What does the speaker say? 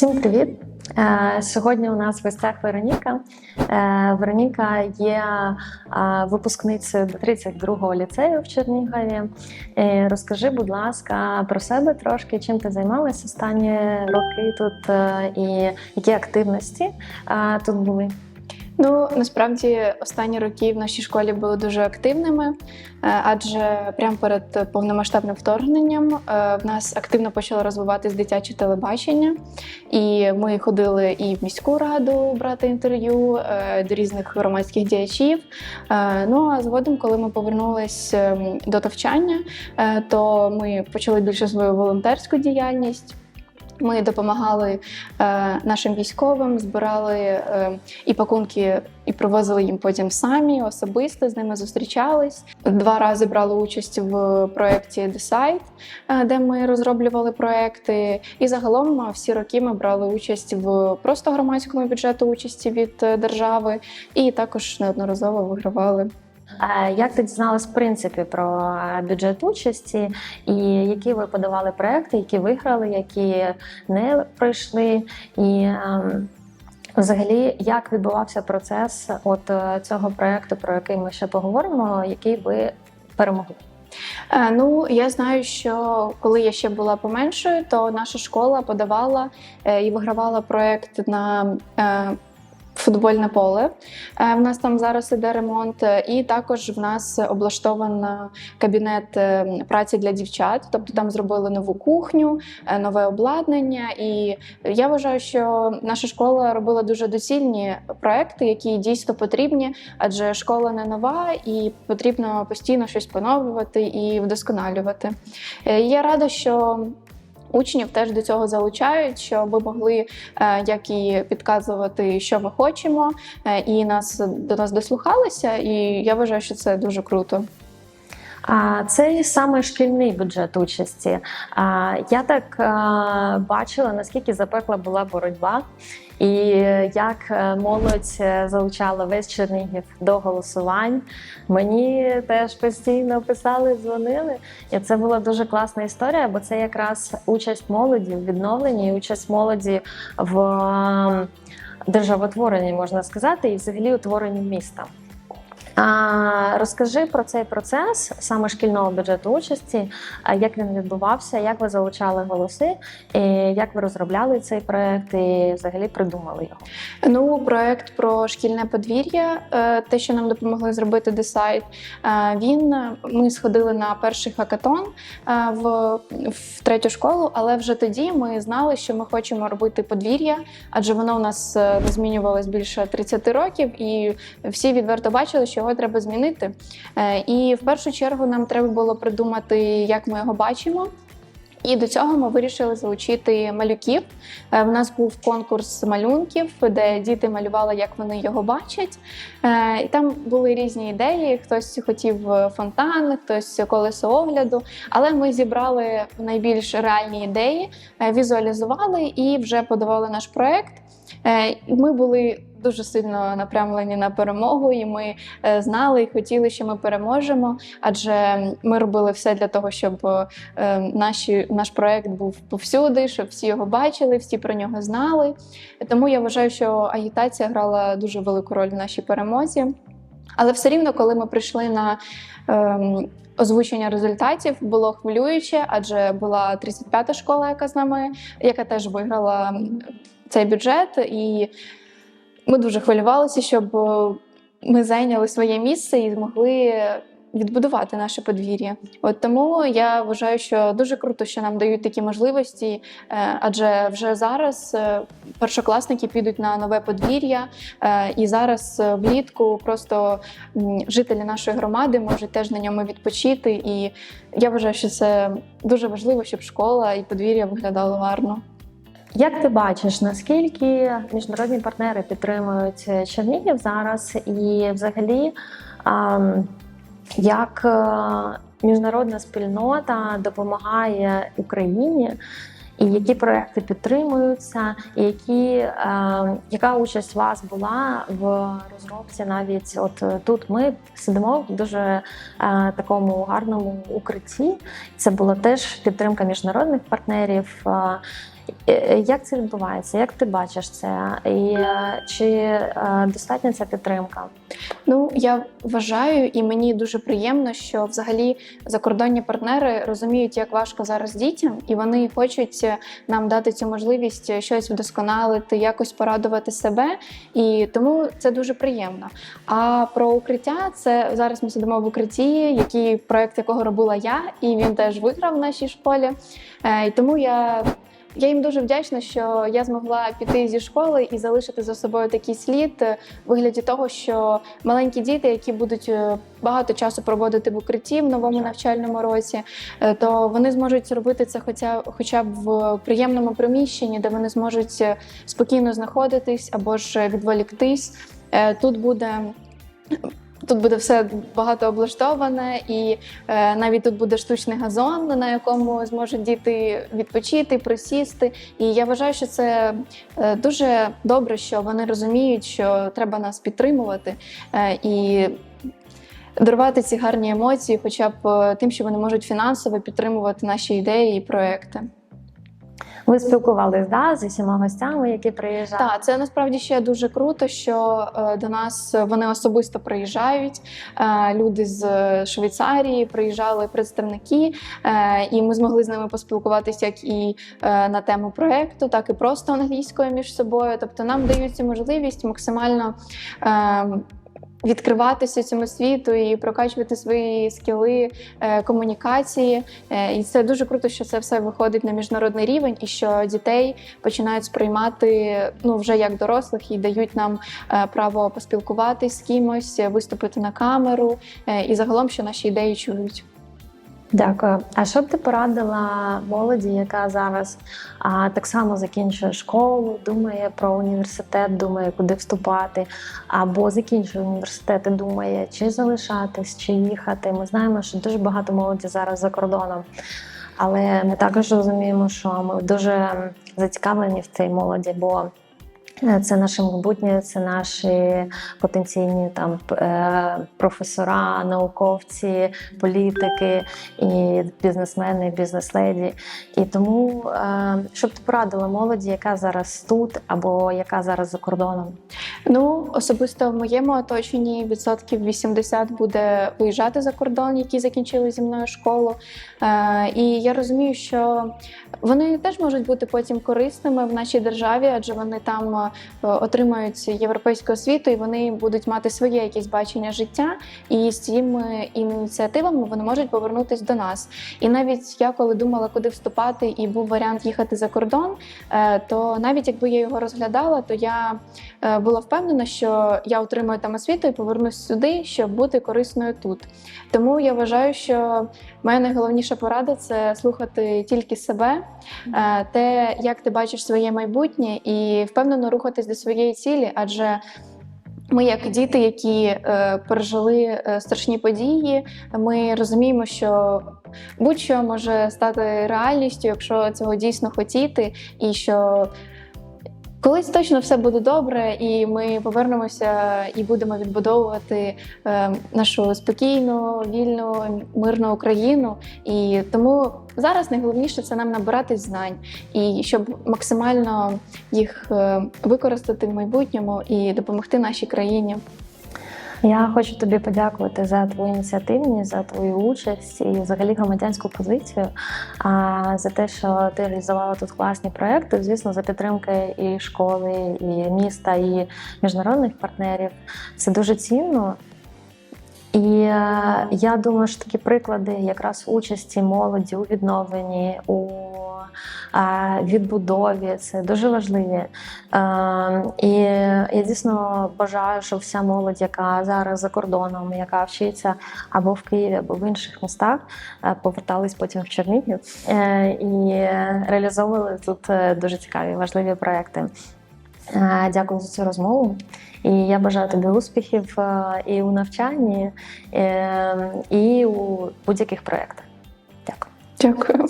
Всім привіт! Е, Сьогодні у нас в гостях Вероніка. Е, Вероніка є е, випускницею 32-го ліцею в Чернігові. Розкажи, будь ласка, про себе трошки, чим ти займалася останні роки тут і які активності тут були. Ну насправді останні роки в нашій школі були дуже активними, е, адже прямо перед повномасштабним вторгненням е, в нас активно почало розвиватись дитяче телебачення, і ми ходили і в міську раду брати інтерв'ю е, до різних громадських діячів. Ну а згодом, коли ми повернулись ем, до навчання, то ми почали більше свою волонтерську діяльність. Ми допомагали е, нашим військовим, збирали е, і пакунки, і привозили їм потім самі особисто з ними зустрічались. Два рази брали участь в проєкті е, де ми розроблювали проекти. І загалом е, всі роки ми брали участь в просто громадському бюджету участі від е, держави, і також неодноразово вигравали. Як ти дізналась в принципі про бюджет участі, і які ви подавали проекти, які виграли, які не пройшли? І ем, взагалі, як відбувався процес от е, цього проекту, про який ми ще поговоримо, який ви перемогли? Е, Ну, я знаю, що коли я ще була поменшою, то наша школа подавала е, і вигравала проєкт на футбольне поле. Е, В нас там зараз іде ремонт, е, і також в нас облаштований кабінет е, праці для дівчат. Тобто там зробили нову кухню, нове обладнання. І я вважаю, що наша школа робила дуже доцільні проекти, які дійсно потрібні, адже школа не нова і потрібно постійно щось поновлювати і вдосконалювати. Я рада, що. Учнів теж до цього залучають, щоб ми могли е, як і підказувати, що ми хочемо, е, і нас до нас дослухалися. І я вважаю, що це дуже круто. Це саме шкільний бюджет участі. Я так бачила, наскільки запекла була боротьба, і як е, молодь е, залучала весь Чернігів до голосувань. Мені теж постійно писали, дзвонили. І це була дуже класна історія, бо це якраз участь молоді в відновленні, участь молоді в державотворенні, можна сказати, і взагалі утворенні міста. Розкажи про цей процес саме шкільного бюджету участі, як він відбувався, як ви залучали голоси, як ви розробляли цей проект і взагалі придумали його. Ну, проект про шкільне подвір'я, е, те, що нам допомогли зробити Decide, е, Він е, ми сходили на перший хакатон в, в третю школу, але вже тоді ми знали, що ми хочемо робити подвір'я, адже воно у нас змінювалось більше 30 років, і всі відверто бачили, що його треба змінити. Е, І в першу чергу нам треба було придумати, як ми його бачимо. І до цього ми вирішили залучити малюків. Е, В нас був конкурс малюнків, де діти малювали, як вони його бачать. Е, І там були різні ідеї. Хтось хотів фонтан, хтось колесо огляду. Але ми зібрали найбільш реальні ідеї, візуалізували і вже подавали наш проект. Ми були дуже сильно напрямлені на перемогу, і ми е, знали і хотіли, що ми переможемо. Адже ми робили все для того, щоб е, наші, наш проект був повсюди, щоб всі його бачили, всі про нього знали. Тому я вважаю, що агітація грала дуже велику роль в нашій перемозі. Але все рівно, коли ми прийшли на ем, озвучення результатів, було хвилююче, адже була 35-та школа, яка з нами, яка теж виграла цей бюджет, і ми дуже хвилювалися, щоб е, ми зайняли своє місце і змогли відбудувати наше подвір'я. От тому я вважаю, що дуже круто, що нам дають такі можливості, е, адже вже зараз е, першокласники підуть на нове подвір'я, і зараз влітку просто жителі нашої громади можуть теж на ньому відпочити. І я вважаю, що це дуже важливо, щоб школа і подвір'я виглядало гарно. Як ти бачиш, наскільки міжнародні партнери підтримують Чернігів зараз, і взагалі, ем, як е, міжнародна спільнота допомагає Україні, і які проекти підтримуються, і які, е, яка участь у вас була в розробці? Навіть от е, тут ми сидимо в дуже е, такому гарному укритті. Це була теж підтримка міжнародних партнерів. Е, Як це відбувається? Як ти бачиш це? І е, чи е, достатня ця підтримка? Ну я вважаю, і мені дуже приємно, що взагалі закордонні партнери розуміють, як важко зараз дітям, і вони хочуть нам дати цю можливість щось вдосконалити, якось порадувати себе. І тому це дуже приємно. А про укриття це зараз ми сидимо в укритті, який проект якого робила я, і він теж виграв в нашій школі. Е, І тому я. Я їм дуже вдячна, що я змогла піти зі школи і залишити за собою такий слід е, в вигляді того, що маленькі діти, які будуть е, багато часу проводити в укритті в новому навчальному році, е, то вони зможуть робити це хоча, хоча б в приємному приміщенні, де вони зможуть е, спокійно знаходитись або ж відволіктись. Е, Тут буде. Тут буде все багато облаштоване, і е, навіть тут буде штучний газон, на якому зможуть діти відпочити, присісти. І я вважаю, що це е, дуже добре, що вони розуміють, що треба нас підтримувати е, і дарувати ці гарні емоції, хоча б е, тим, що вони можуть фінансово підтримувати наші ідеї і проекти. Ви спілкувались да, з усіма гостями, які приїжджали? Так, це насправді ще дуже круто, що е, до нас вони особисто приїжджають. Е, люди з Швейцарії приїжджали представники, е, і ми змогли з ними поспілкуватися як і е, на тему проекту, так і просто англійською між собою. Тобто нам дають цю можливість максимально. Відкриватися цьому світу і прокачувати свої скіли е, комунікації, Е, і це дуже круто, що це все виходить на міжнародний рівень, і що дітей починають сприймати ну вже як дорослих і дають нам е, право поспілкуватись з кимось, виступити на камеру, і загалом, що наші ідеї чують. Дякую. А що б ти порадила молоді, яка зараз а, так само закінчує школу, думає про університет, думає, куди вступати, або закінчує університет і думає, чи залишатись, чи їхати. Ми знаємо, що дуже багато молоді зараз за кордоном. Але ми також розуміємо, що ми дуже зацікавлені в цій молоді, бо це наше майбутнє, це наші потенційні там е, професора, науковці, політики і бізнесмени, бізнес-леді. І тому, е, щоб ти порадила молоді, яка зараз тут або яка зараз за кордоном. Ну, особисто в моєму оточенні відсотків 80 буде виїжджати за кордон, які закінчили зі мною школу. Е, і я розумію, що вони теж можуть бути потім корисними в нашій державі, адже вони там е, отримають європейську освіту і вони будуть мати своє якесь бачення життя. І з цими ініціативами вони можуть повернутися до нас. І навіть я, коли думала, куди вступати, і був варіант їхати за кордон, е, то навіть якби я його розглядала, то я е, була впевнена, що я отримаю там освіту і повернусь сюди, щоб бути корисною тут. Тому я вважаю, що моя найголовніша порада це слухати тільки себе, е, те, як ти бачиш своє майбутнє, і впевнено рухатись до своєї цілі, адже. Ми, як діти, які е, пережили е, страшні події, ми розуміємо, що будь-що може стати реальністю, якщо цього дійсно хотіти, і що колись точно все буде добре, і ми повернемося і будемо відбудовувати е, нашу спокійну, вільну, мирну Україну. І тому зараз найголовніше це нам набирати знань, і щоб максимально їх е, використати в майбутньому і допомогти нашій країні. Я хочу тобі подякувати за твою ініціативність, за твою участь і взагалі громадянську позицію, за те, що ти реалізувала тут класні проекти. Звісно, за підтримки і школи, і міста, і міжнародних партнерів. Це дуже цінно. І е, я думаю, що такі приклади якраз участі молоді у відновленні, у відбудові це дуже важливі. І я дійсно бажаю, щоб вся молодь, яка зараз за кордоном, яка вчиться або в Києві, або в інших містах, повертались потім в Чернігів е, і реалізовували тут е, дуже цікаві важливі проекти. Дякую за цю розмову. І я бажаю тобі успіхів е, і у навчанні, і у будь-яких проєктах. Дякую. Дякую.